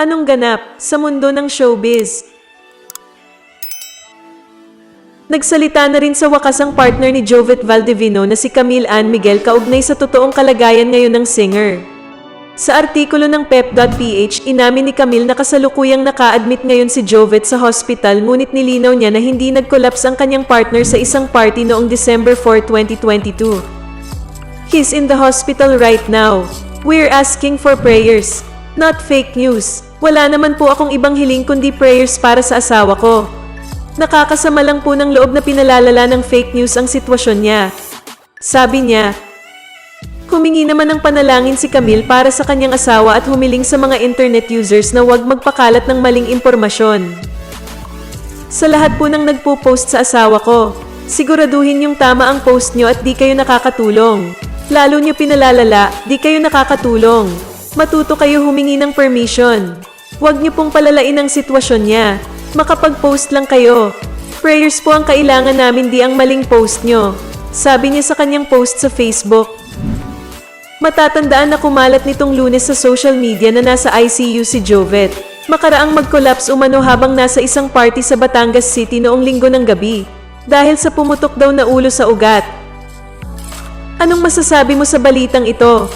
Anong ganap sa mundo ng showbiz? Nagsalita na rin sa wakas ang partner ni Jovet Valdivino na si Camille Ann Miguel kaugnay sa totoong kalagayan ngayon ng singer. Sa artikulo ng pep.ph, inamin ni Camille na kasalukuyang naka-admit ngayon si Jovet sa hospital ngunit nilinaw niya na hindi nag-collapse ang kanyang partner sa isang party noong December 4, 2022. He's in the hospital right now. We're asking for prayers. Not fake news. Wala naman po akong ibang hiling kundi prayers para sa asawa ko. Nakakasama lang po ng loob na pinalalala ng fake news ang sitwasyon niya. Sabi niya, Humingi naman ng panalangin si Camille para sa kanyang asawa at humiling sa mga internet users na huwag magpakalat ng maling impormasyon. Sa lahat po ng nagpo-post sa asawa ko, siguraduhin yung tama ang post nyo at di kayo nakakatulong. Lalo nyo pinalalala, di kayo nakakatulong. Matuto kayo humingi ng permission. Huwag nyo pong palalain ang sitwasyon niya. Makapag-post lang kayo. Prayers po ang kailangan namin di ang maling post nyo. Sabi niya sa kanyang post sa Facebook. Matatandaan na kumalat nitong lunes sa social media na nasa ICU si Jovet. Makaraang mag-collapse umano habang nasa isang party sa Batangas City noong linggo ng gabi. Dahil sa pumutok daw na ulo sa ugat. Anong masasabi mo sa balitang ito?